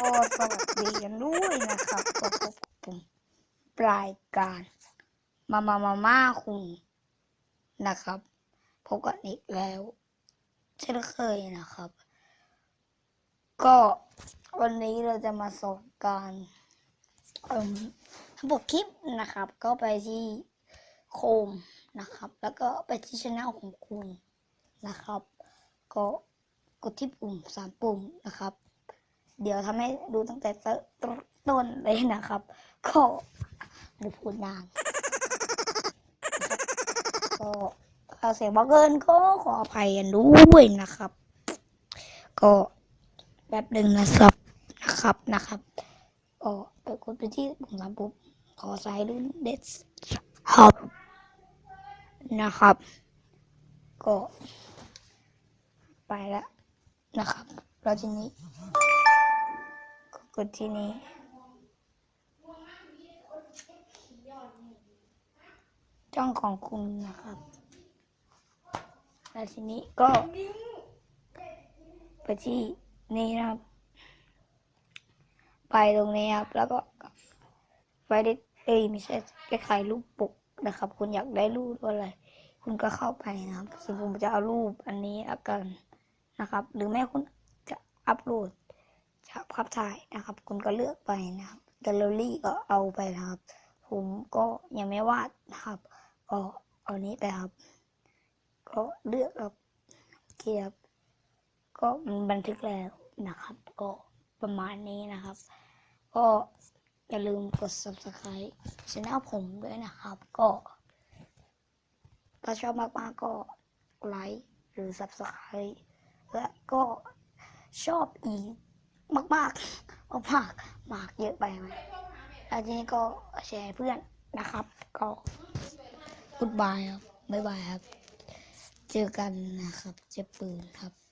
ก็สวัสดีกันด้วยนะครับก็พบกับผมรายการมามามาม่าคุงนะครับพบกันอีกแล้วเช่นเคยนะครับ ก็วันนี้เราจะมาสอนการทำปกคลิปนะครับ ก็ไปที่โคมนะครับ แล้วก็ไปที่ช anel ของคุณนะครับ ก็กดที่ปุ่มสามปุ่มนะครับ เดี๋ยวทำให้ดูตั้งแต่ต้นเลยนะครับ ก็ไม่พูดนานก็ถ้าเสียงบังเกินก็ขออภัยกันด้วยนะครับ ก็แบบหนึ่งนะครับนะครับนะครับก็ไปกดไปที่ปุ่มสามปุ่มขอสายรุ่นเด็ดครับนะครับ ก็ ไปแล้วนะครับแล้วทีนี้ กดที่นี้จ้องของคุณนะครับ แล้วทีนี้ก็ ไปที่นี่นะครับ ไปตรงนี้ครับ แล้วก็ไปได้เอ้ยไม่ใช่แก้ไขรูปปกนะครับ คุณอยากได้รูปอะไร คุณก็เข้าไปนะครับซึ่งผมจะเอารูปอันนี้ละกันนะครับ หรือแม้คุณจะอัปโหลด จากภาพถ่ายนะครับ คุณก็เลือกไปนะครับแกลเลอรี่ก็เอาไปนะครับ ผมก็ยังไม่วาดนะครับก็เอานี้ไปครับ ก็เลือกครับเคครับก็มันบันทึกแล้วนะครับ ก็ประมาณนี้นะครับ ก็อย่าลืมกด subscribe ช่องผมด้วยนะครับ ก็ถ้าชอบมากๆก็ไลค์หรือ subscribe และก็ชอบอีก มากมากมากมากมากเยอะไปไหมแล้วทีนี้ก็แชร์เพื่อนนะครับ ก็กุดบายครับบ๊ายบายครับ เจอกันนะครับ เจ็บปืนครับ